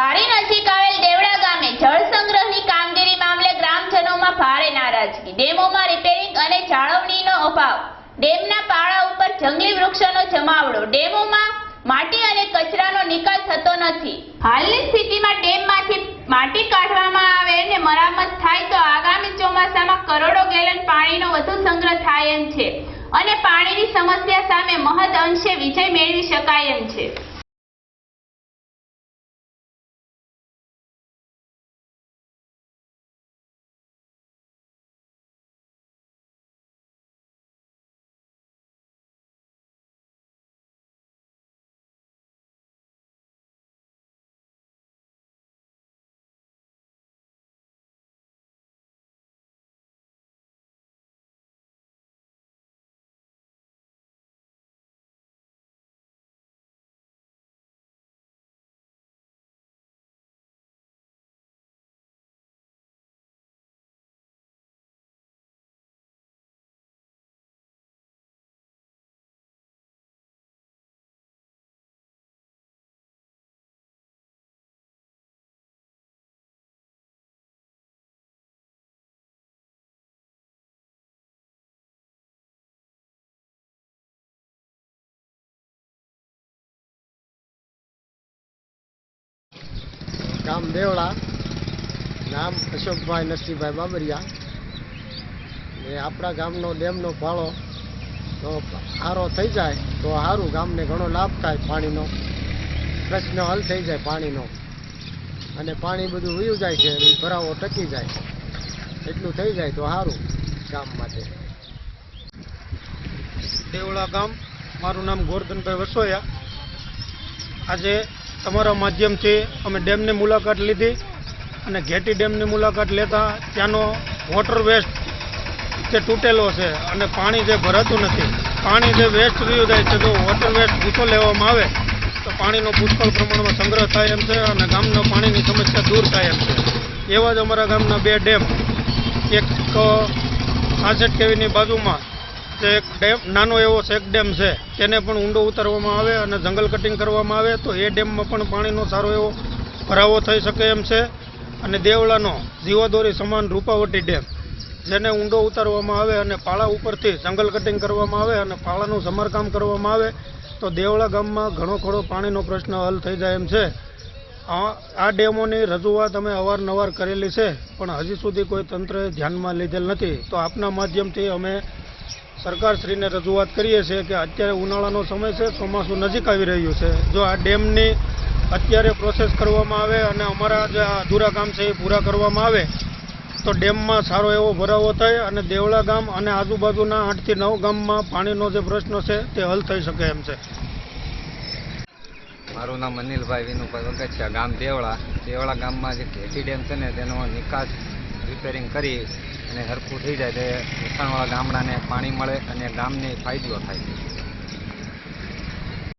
ધારી નજીક આવેલ દેવડા ગામે જળ સંગ્રહની કામગીરી મામલે ગ્રામજનોમાં ભારે નારાજગી. ડેમોમાં રિપેરિંગ અને જાળવણીનો અભાવ. ડેમના પાળા ઉપર જંગલી વૃક્ષોનો જમાવડો. ડેમોમાં માટી અને કચરાનો નિકાલ થતો નથી. હાલની સ્થિતિમાં ડેમમાંથી માટી કાઢવામાં આવે અને મરામત થાય તો આગામી ચોમાસામાં કરોડો ગેલન પાણીનો વધુ સંગ્રહ થાય એમ છે. અને પાણીની સમસ્યા સામે મહદ અંશે વિજય મેળવી શકાય એમ છે. ગામ દેવળા નામ અશોકભાઈ નરસિંહભાઈ બાબરિયા. ને આપણા ગામનો ડેમનો ફાળો તો સારો થઈ જાય તો સારું ગામને ઘણો લાભ થાય પાણીનો. પ્રશ્ન હલ થઈ જાય પાણીનો. અને પાણી બધું વયું જાય છે ભરાવો ટકી જાય. એટલું થઈ જાય તો સારું ગામ માટે. દેવળા ગામ, મારું નામ ગોરધનભાઈ વસોયા. આજે તમારા માધ્યમથી અમે ડેમની મુલાકાત લીધી અને ઘેટી ડેમની મુલાકાત લેતા ત્યાંનો વોટર વેસ્ટ જે તૂટેલો છે અને પાણી જે ભરાતું નથી, પાણી જે વેસ્ટ રહ્યું જાય છે, જો વોટર વેસ્ટ ભૂસો લેવામાં આવે, તો પાણીનો પુષ્કળ પ્રમાણમાં સંગ્રહ થાય એમ છે અને ગામના પાણીની સમસ્યા દૂર થાય એમ છે. એવા જ અમારા ગામના બે ડેમ, એક છાસઠ કેવીની બાજુમાં જે એક ડેમ, નાનો એવો શેક ડેમ છે. તેને પણ ઊંડો ઉતારવામાં આવે અને જંગલ કટિંગ કરવામાં આવે તો એ ડેમમાં પણ પાણીનો સારો એવો ભરાવો થઈ શકે એમ છે. અને દેવળાનો જીવાદોરી સમાન રૂપાવટી ડેમ, જેને ઊંડો ઉતારવામાં આવે અને પાળા ઉપરથી જંગલ કટિંગ કરવામાં આવે અને પાળાનું સમારકામ કરવામાં આવે, તો દેવળા ગામમાં ઘણો ખરો પાણીનો પ્રશ્ન હલ થઈ જાય એમ છે. આ ડેમોની રજૂઆત અમે અવારનવાર કરેલી છે, પણ હજી સુધી કોઈ તંત્રએ ધ્યાનમાં લીધેલ નથી. તો આપના માધ્યમથી અમે સરકારશ્રીને રજૂઆત કરીએ છીએ કે અત્યારે ઉનાળાનો સમય છે, ચોમાસું નજીક આવી રહ્યું છે. જો આ ડેમની અત્યારે પ્રોસેસ કરવામાં આવે અને અમારા જે અધૂરા કામ છે એ પૂરા કરવામાં આવે, તો ડેમમાં સારો એવો ભરાવો થાય અને દેવળા ગામ અને આજુબાજુના આઠથી નવ ગામમાં પાણીનો જે પ્રશ્ન છે તે હલ થઈ શકે એમ છે. મારું નામ અનિલભાઈ વિનુભાઈ વગચિયા ગામ દેવળા. દેવળા ગામમાં જે ઘેટી ડેમ છે ને, તેનો નિકાસ રિપેરિંગ કરી અને હરખું થઈ જાય તે નીચાણવાળા ગામડાને પાણી મળે અને ગામને ફાયદો થાય.